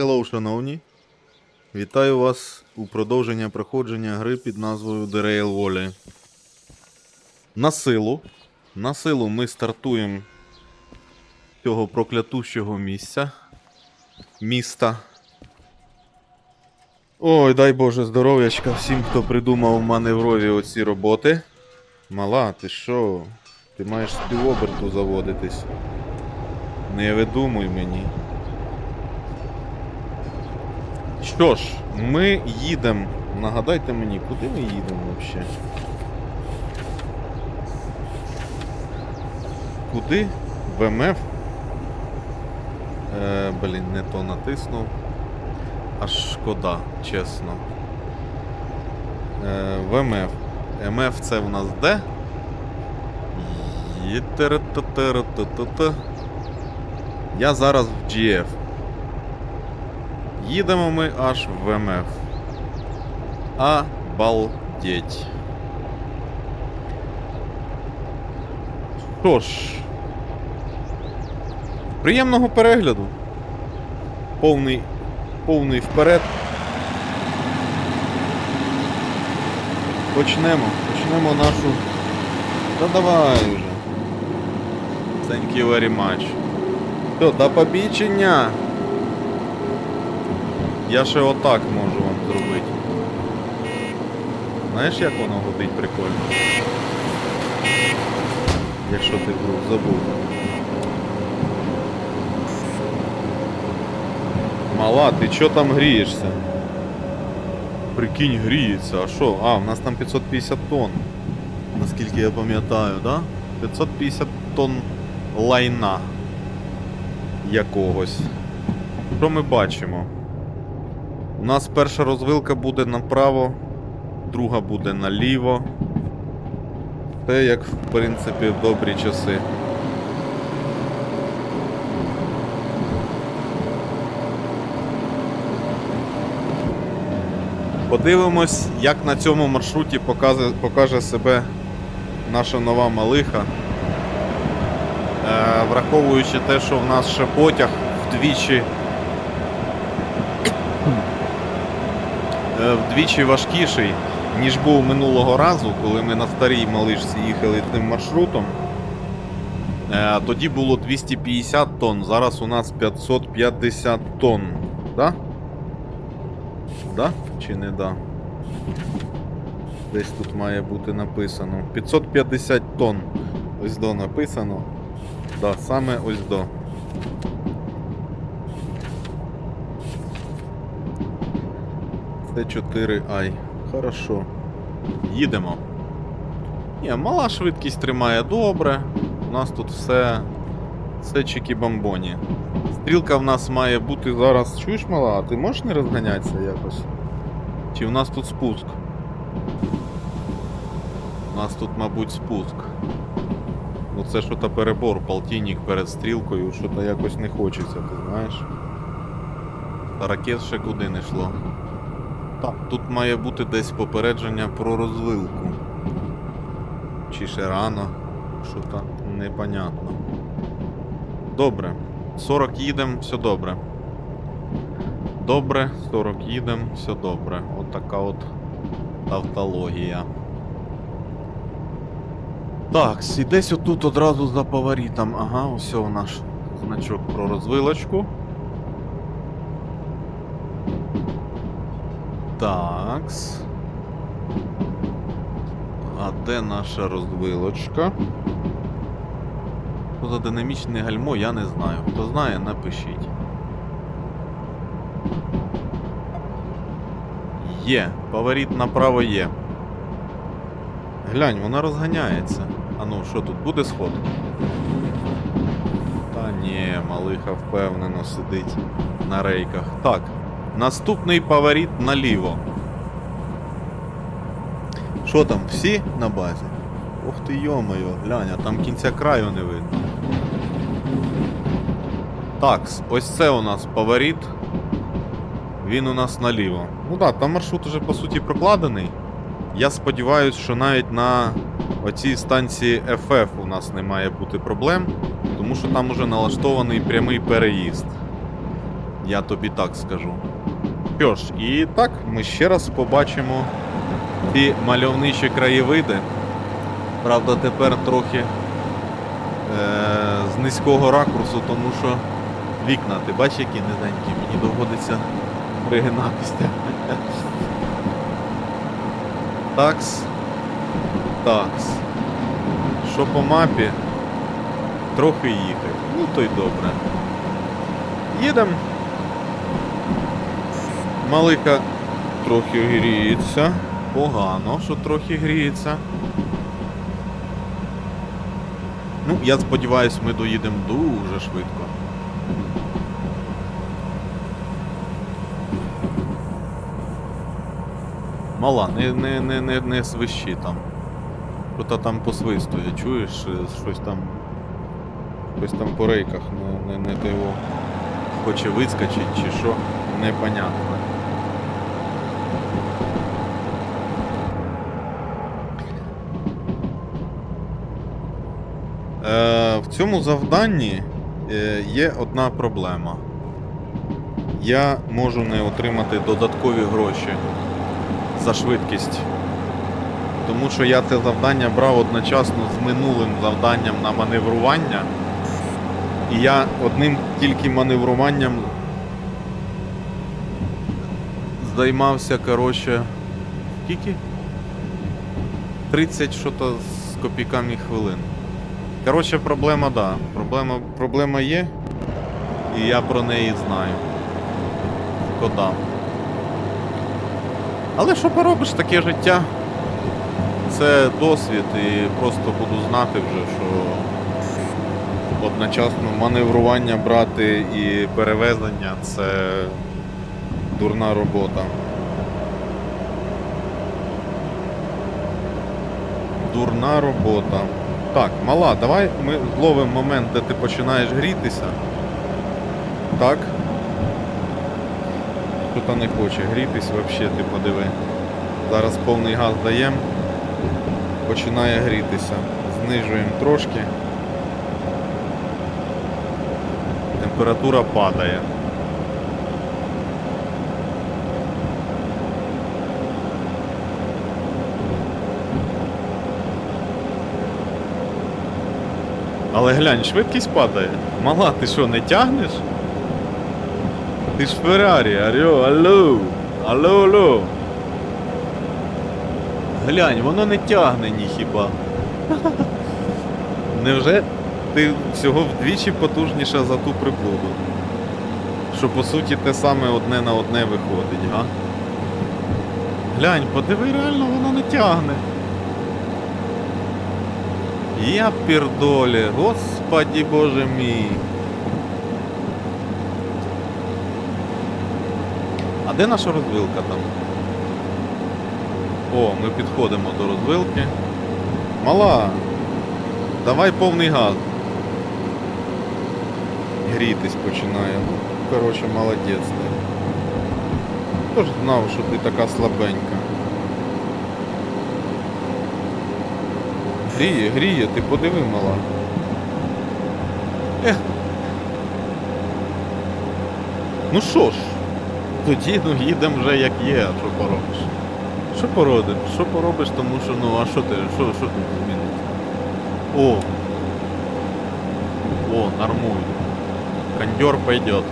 Hello, шановні. Вітаю вас у продовження проходження гри під назвою The Rail Volley. На силу. На силу ми стартуємо з цього проклятущого місця. Міста. Ой, дай Боже здоров'ячка всім, хто придумав маневрові оці роботи. Мала, ти що? Ти маєш з півоберту заводитись. Не видумуй мені. Що ж, ми їдемо. Нагадайте мені, куди ми їдемо взагалі? Куди? В МФ? Е, блін, не то натиснув. Аж шкода, чесно. Е, в МФ. МФ це в нас де? Я зараз в GF. Їдемо ми аж в МФ. Обалдеть. Що ж. Приємного перегляду. Повний. Повний вперед. Почнемо. Почнемо нашу. Та давай вже. Thank you very much. Все, до побічення. Я ще отак можу вам зробити. Знаєш, як воно гудить прикольно? Якщо ти вдруг забув. Мала, ти чо там грієшся? Прикинь, гріється. А що? А, в нас там 550 тонн. Наскільки я пам'ятаю, да? 550 тонн лайна якогось. Що ми бачимо? У нас перша розвилка буде направо, друга буде наліво. Те, як в принципі в добрі часи. Подивимось, як на цьому маршруті покаже, покаже себе наша нова малиха. Е, враховуючи те, що в нас ще потяг вдвічі вдвічі важкіший, ніж був минулого разу, коли ми на старій малишці їхали тим маршрутом. Е, Тоді було 250 тонн, зараз у нас 550 тонн. Да? Да? Чи не да? Десь тут має бути написано. 550 тонн. Ось до написано. Да, саме ось до. Це 4i. Хорошо. Їдемо. Ні, мала швидкість тримає добре. У нас тут все. Все чики-бамбоні. Стрілка в нас має бути зараз. Чуєш, мала, а ти можеш не розганятися якось? Чи в нас тут спуск? У нас тут, мабуть, спуск. Ну це що то перебор, полтинник перед стрілкою, що то якось не хочеться, ти знаєш. Та ракет ще куди не йшло. Так, тут має бути десь попередження про розвилку. Чи ще рано, що то непонятно. Добре. 40 їдем, все добре. Добре, 40 їдем, все добре. От така от тавтологія. Так, і десь отут одразу за поворітом. Ага, ось у наш значок про розвилочку. Такс. А де наша розвилочка? За динамічне гальмо, я не знаю. Хто знає, напишіть. Є, поворіт направо є. Глянь, вона розганяється. А ну, що тут, буде сход? Та ні, малиха впевнено сидить на рейках. Так, наступний поворіт наліво. Що там, всі на базі? Ух ти йомайо, глянь, а там кінця краю не видно. Так, ось це у нас поворіт. Він у нас наліво. Ну так, там маршрут уже по суті прокладений. Я сподіваюся, що навіть на оцій станції FF у нас не має бути проблем, тому що там уже налаштований прямий переїзд. Я тобі так скажу. Що ж, і так, ми ще раз побачимо ці мальовничі краєвиди. Правда, тепер трохи е- з низького ракурсу, тому що вікна, ти бачиш, які низенькі, мені доводиться пригинатися. Такс. Такс. Що по мапі? Трохи їхати. Ну то й добре. Їдемо. Малика трохи гріється. Погано, що трохи гріється. Ну, я сподіваюся, ми доїдемо дуже швидко. Мала, не, не, не, не, не свищи там. Що-то там посвистує, чуєш? Е, Щось там. Щось там по рейках не, не, не ти його хоче вискочити чи що, непонятно. Е, в цьому завданні е, є одна проблема. Я можу не отримати додаткові гроші за швидкість. Тому що я це завдання брав одночасно з минулим завданням на маневрування. І я одним тільки маневруванням займався, коротше, скільки? 30 що-то з копійками хвилин. Коротше, проблема, да. Проблема, проблема є. І я про неї знаю. Кода. Але що поробиш, таке життя. Це досвід і просто буду знати вже, що одночасно маневрування брати і перевезення це дурна робота. Дурна робота. Так, мала, давай ми зловимо момент, де ти починаєш грітися. Так. Хто не хоче грітись взагалі, ти подиви. Зараз повний газ даємо. Починає грітися. Знижуємо трошки. Температура падає. Але глянь, швидкість падає. Мала, ти що, не тягнеш? Ти ж Феррарі, алло, алло, алло, алло. Глянь, воно не тягне ні хіба. Невже ти всього вдвічі потужніша за ту приблуду? Що по суті те саме одне на одне виходить, га? Глянь, подиви, реально воно не тягне. Я пердолі, господі боже мій. А де наша розвилка там? О, ми підходимо до розвилки. Мала, давай повний газ. Грітись починає. Коротше, молодець. Хто ж знав, що ти така слабенька. Гріє, гріє, ти подиви, мала. Ех. Ну що ж, тоді ну їдемо вже як є, а що поробиш. Що поробиш? Що поробиш, тому що ну а що ти, що, що тут зміниться? О! О, нормуй. Кондер пойдет.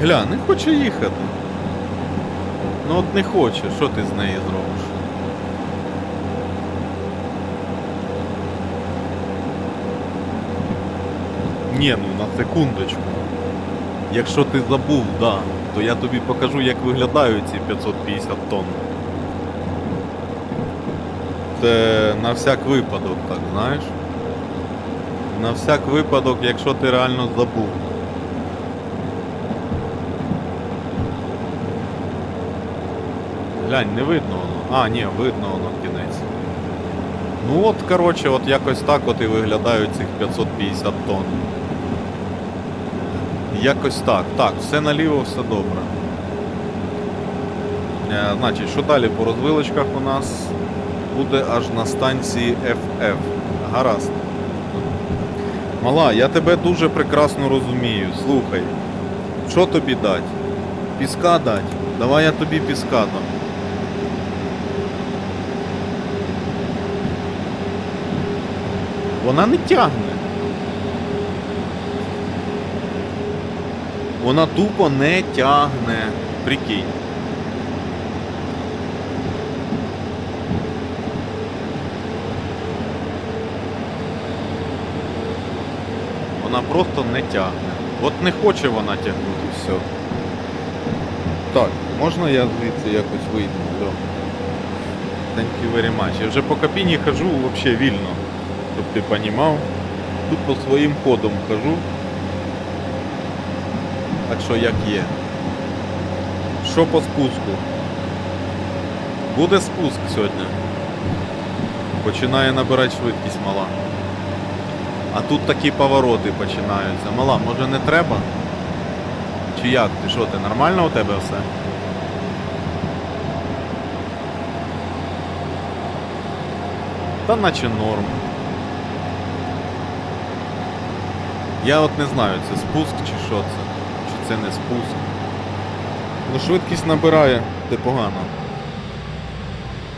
Гля, не хоче їхати. Ну от не хоче, що ти з неї зробиш? Ні, ну на секундочку. Якщо ти забув, да, то я тобі покажу, як виглядають ці 550 тонн. Це на всяк випадок, так знаєш? На всяк випадок, якщо ти реально забув. Глянь, не видно воно. А, ні, видно воно в кінець. Ну от, коротше, от якось так от і виглядають цих 550 тонн. Якось так. Так, все наліво, все добре. Е, значить, що далі по розвилочках у нас буде аж на станції FF. Гаразд. Мала, я тебе дуже прекрасно розумію. Слухай. Що тобі дать? Піска дать? Давай я тобі піска дам. Вона не тягне. Вона тупо не тягне. Прикинь. Вона просто не тягне. От не хоче вона тягнути все. Так, можна я звідси якось вийду? Thank you very much. Я вже по кабіні хожу взагалі вільно, щоб ти понімав. Тут по своїм ходом хожу. Так що як є. Що по спуску? Буде спуск сьогодні. Починає набирати швидкість мала. А тут такі повороти починаються. Мала, може не треба? Чи як? Ти що, ти нормально у тебе все? Та наче норм. Я от не знаю, це спуск чи що це? Це не спуск? Ну швидкість набирає непогано.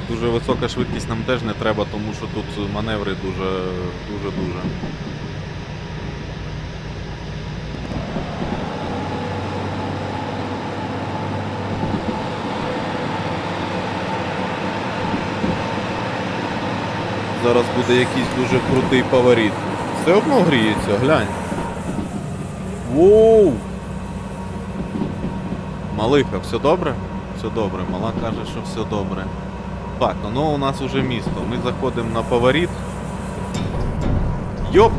Дуже висока швидкість нам теж не треба, тому що тут маневри дуже дуже дуже. Зараз буде якийсь дуже крутий поворіт. Все одно гріється, глянь. Воу! Малиха, все добре? Все добре, мала каже, що все добре. Так, ну, у нас уже місто. Ми заходимо на поворіт. Йоп!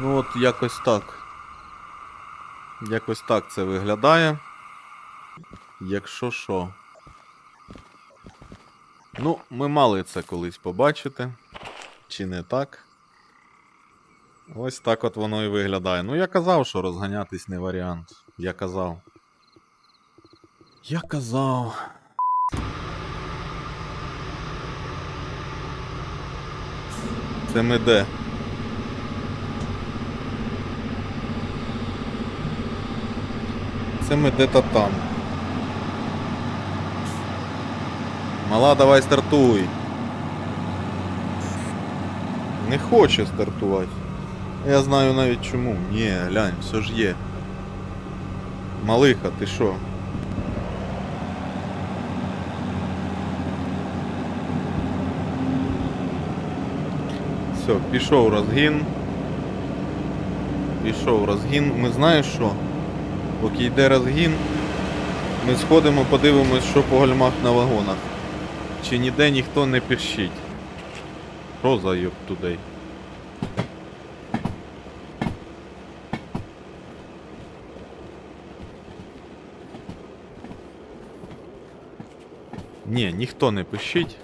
Ну от якось так. Якось так це виглядає. Якщо що. Ну, ми мали це колись побачити. Чи не так? Ось так от воно і виглядає. Ну я казав, що розганятись не варіант. Я казав. Я казав. Це ми де? Це ми де-то там. Мала, давай стартуй. Не хоче стартувати. Я знаю навіть чому. Ні, глянь, все ж є. Малиха, ти що? Все, пішов розгін. Пішов розгін. Ми знаєш що? Поки йде розгін, ми сходимо, подивимось, що по гальмах на вагонах. Чи ніде ніхто не піщить. Що за йоб тудей? Ні, ніхто не пищить.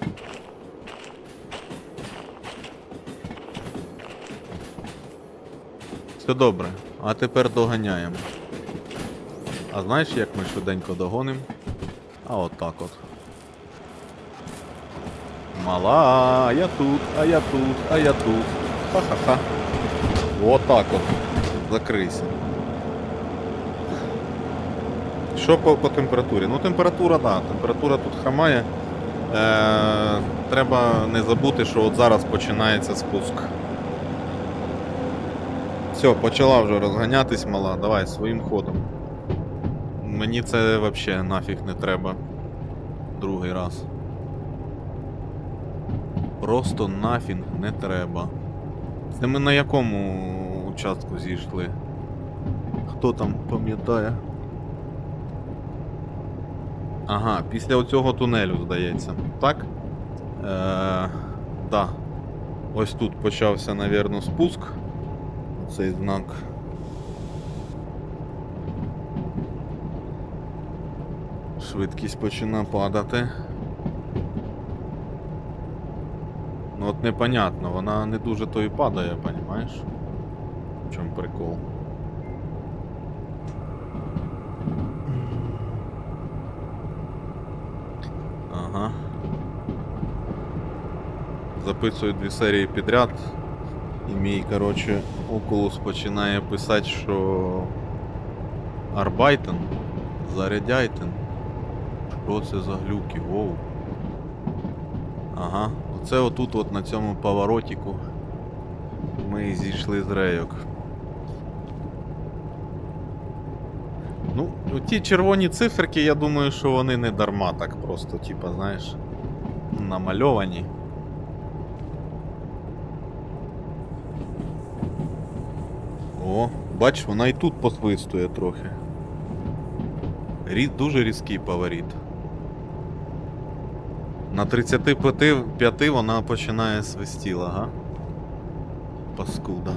Все добре, а тепер доганяємо. А знаєш, як ми швиденько догонимо? А от так от. Мала, а я тут, а я тут, а я тут. Ха-ха-ха. Вот так от. Закрийся. Що по, по температурі? Ну температура, да, температура тут хромає. Е, треба не забути, що от зараз починається спуск. Все, почала вже розганятись мала. Давай своїм ходом. Мені це взагалі нафіг не треба. Другий раз. Просто нафіг не треба. Це ми на якому участку зійшли? Хто там пам'ятає? Ага, після оцього тунелю, здається. Так? Е, да. Ось тут почався, навірно, спуск. Цей знак. Швидкість починає падати. Ну от непонятно, вона не дуже то і падає, понімаєш? В чому прикол? Ага. Записую дві серії підряд. І мій, коротше, Oculus починає писати, що. Арбайтен. Зарядяйтен. Що це за глюки? Воу. Ага, оце отут от на цьому поворотіку. Ми зійшли з рейок. Ну, ті червоні циферки, я думаю, що вони не дарма так просто, типа, знаєш, намальовані. О, бач, вона і тут посвистує трохи. Рі... Дуже різкий поворіт. На 35 вона починає свистіла, ага. Паскуда.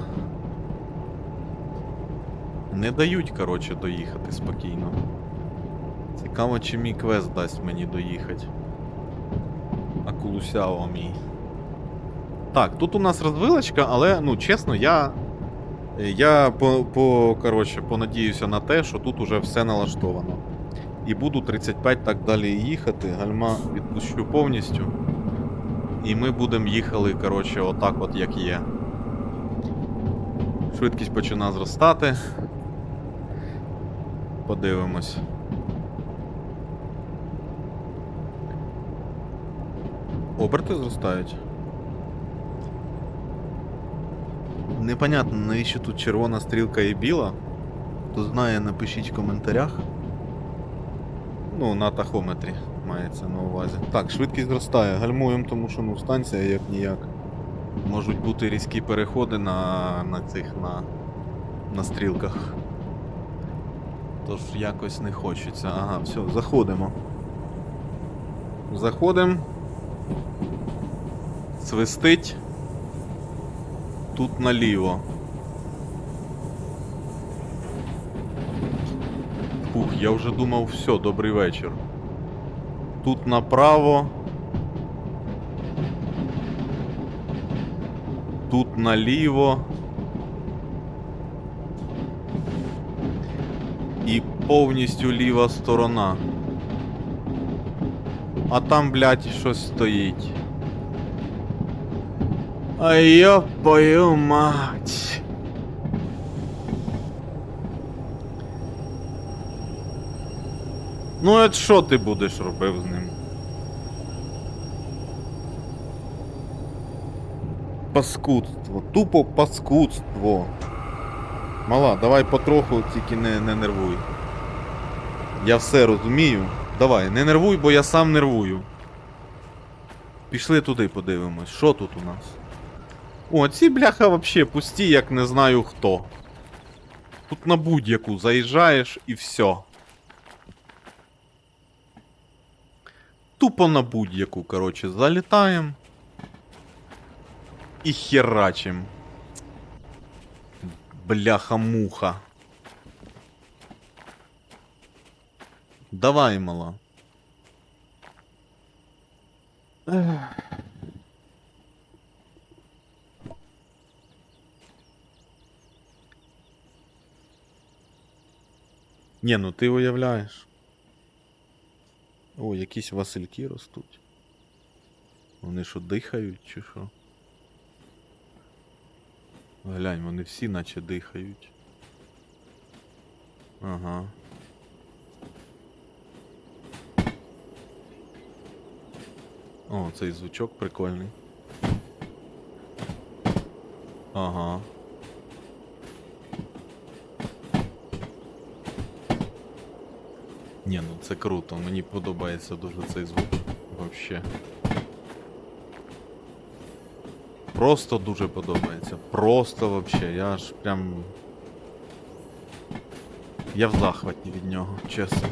Не дають, коротше, доїхати спокійно. Цікаво, чи мій квест дасть мені доїхати. Акулусяо мій. Так, тут у нас розвилочка, але, ну, чесно, я. Я по, по, коротше, понадіюся на те, що тут уже все налаштовано. І буду 35 так далі їхати, гальма відпущу повністю. І ми будемо їхали, коротше, отак от як є. Швидкість починає зростати. Подивимось. Оберти зростають. Непонятно, навіщо тут червона стрілка і біла. Хто знає, напишіть в коментарях. Ну, на тахометрі мається на увазі. Так, швидкість зростає. Гальмуємо, тому що ну станція як ніяк. Можуть бути різкі переходи на, на цих на, на стрілках. Тож якось не хочеться. Ага, все, заходимо. Заходимо. Свистить. Тут наліво. Фух, я вже думав, все, добрий вечір. Тут направо. Тут наліво. І повністю ліва сторона. А там, блядь, щось стоїть. А ёпаю мать. Ну, от що ти будеш робив з ним? Паскудство, тупо паскудство. Мала, давай потроху, тільки не, не нервуй. Я все розумію. Давай, не нервуй, бо я сам нервую. Пішли туди подивимось, що тут у нас. О, ці бляха вообще пусті, як не знаю хто. Тут на будь-яку заїжджаєш і все. Тупо на будь-яку, коротше, залітаємо. І херачим. Бляха-муха. Давай, мала. Ех. Ні, ну ти уявляєш. О, якісь васильки ростуть. Вони що, дихають чи що? Глянь, вони всі наче дихають. Ага. О, цей звучок прикольний. Ага. Ні, ну це круто, мені подобається дуже цей звук. Вообще. Просто дуже подобається. Просто вообще. Я аж прям. Я в захваті від нього, чесно.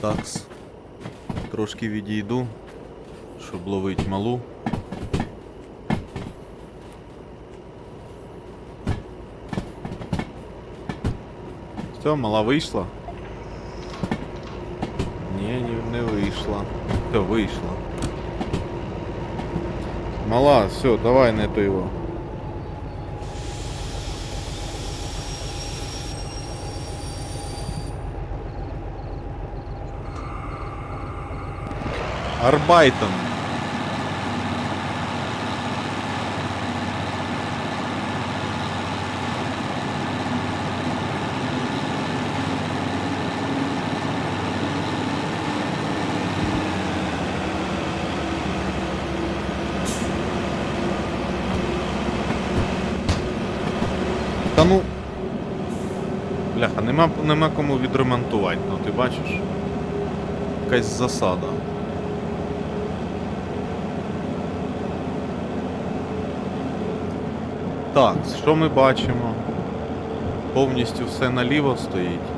Такс. Трошки відійду, щоб ловить малу. Все, мала вийшла. Ні, ні, не вийшла. Все, вийшла. Мала, все, давай не то його. Арбайтом. Та ну. Бляха, нема, нема кому відремонтувати, ну ти бачиш? Якась засада. Так, що ми бачимо? Повністю все наліво стоїть.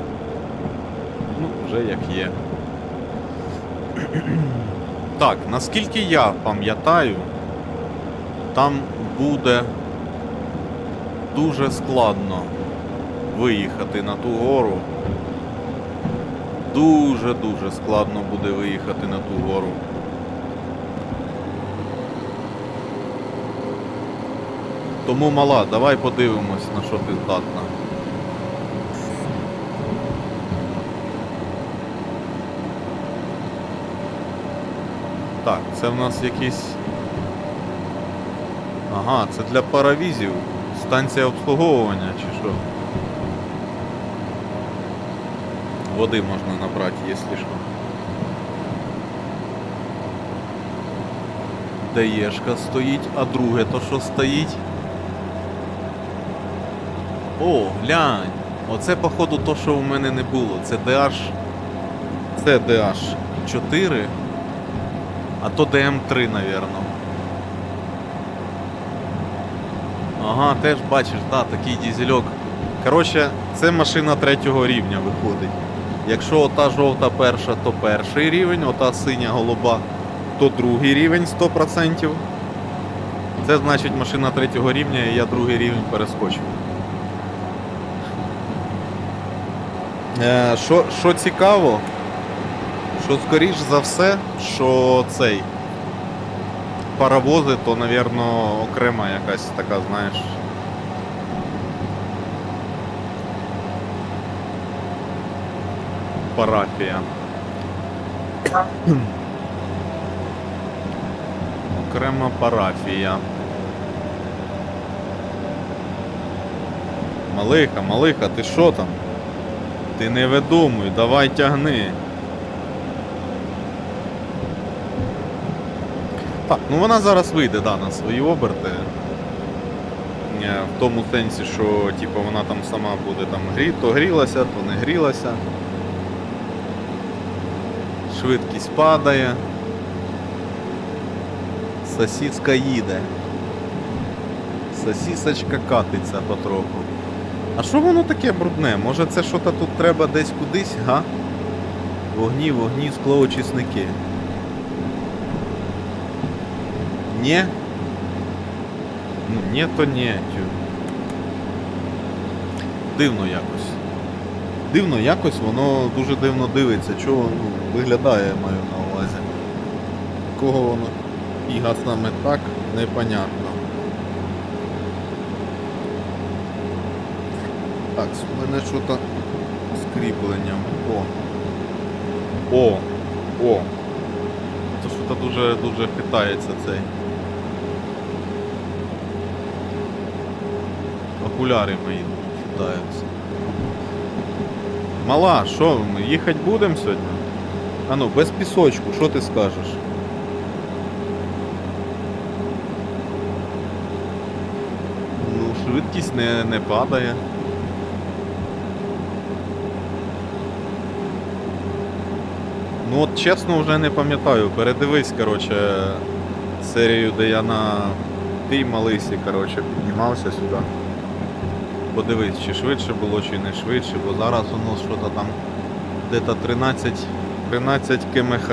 Ну, вже як є. Так, наскільки я пам'ятаю, там буде дуже складно виїхати на ту гору. Дуже-дуже складно буде виїхати на ту гору. Тому мала, давай подивимось, на що ти здатна. Так, це в нас якісь. Ага, це для паравізів. Станція обслуговування чи що? Води можна набрати, якщо що. Даєшка стоїть, а друге то що стоїть? О, глянь! Оце, походу, то, що у мене не було. Це DH. Це DH 4, а то DM3, навірно. Ага, теж бачиш, да, такий дізельок. Коротше, це машина третього рівня виходить. Якщо ота жовта перша, то перший рівень, ота синя голуба, то другий рівень 100%. Це значить машина третього рівня, і я другий рівень перескочив. Е, Що, що цікаво, що скоріш за все, що цей паровози, то, напевно, окрема якась така, знаєш. Парафія. Окрема парафія. Малиха, малиха, ти що там? Ти не видумуй, давай тягни. Так, ну вона зараз вийде, да, на свої оберти. Е, В тому сенсі, що типу, вона там сама буде там грі... то грілася, то не грілася. Швидкість падає. Сосіска їде. Сосісочка катиться потроху. А що воно таке брудне? Може це що-то тут треба десь кудись, га? Вогні, вогні, склоочисники. Ні? Ну, ні, то ні. Дивно якось. Дивно якось, воно дуже дивно дивиться. Чого ну, виглядає, маю на увазі. Кого воно фіга саме так, непонятно. Так, у мене що-то з кріпленням. О. О! О! То що-то дуже дуже хитається цей. Окуляри мої хитаються. Мала, що, ми їхати будемо сьогодні? А ну, без пісочку, що ти скажеш? Ну, швидкість не, не падає. Ну от чесно вже не пам'ятаю. Передивись, коротше, серію, де я на тій малисі, коротше, піднімався сюди. Подивись, чи швидше було, чи не швидше, бо зараз воно що-то там де-то 13, 13 кмх.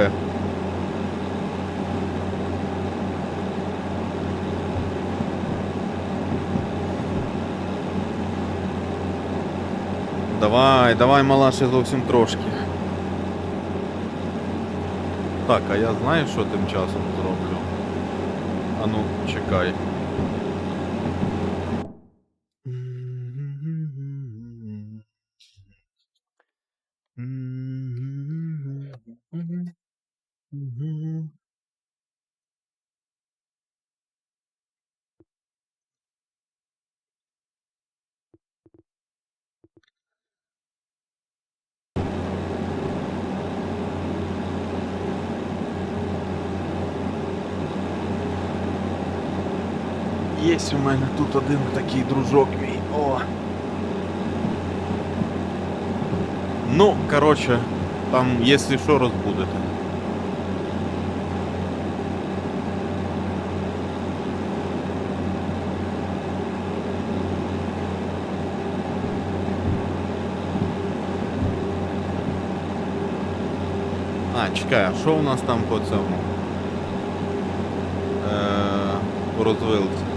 Давай, давай, мала, ще зовсім трошки. Так, а я знаю, що тим часом зроблю. А ну, чекай. Є у мене тут один такий дружок мій. О. Ну, короче, там, якщо що, розбудете. А, чекай, а що у нас там по цьому? Е, по розвилці.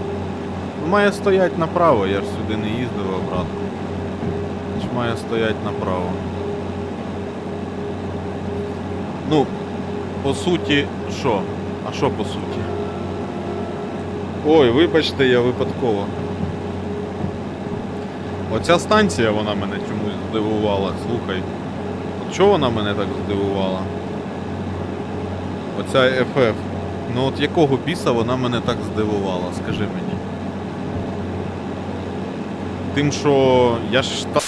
Ну, має стоять направо, я ж сюди не їздив обратно. Має стоять направо. Ну, по суті, що? А що по суті? Ой, вибачте, я випадково. Оця станція вона мене чомусь здивувала, слухай. От чого вона мене так здивувала? Оця FF. Ну от якого біса вона мене так здивувала, скажи мені. Тим, що я ж та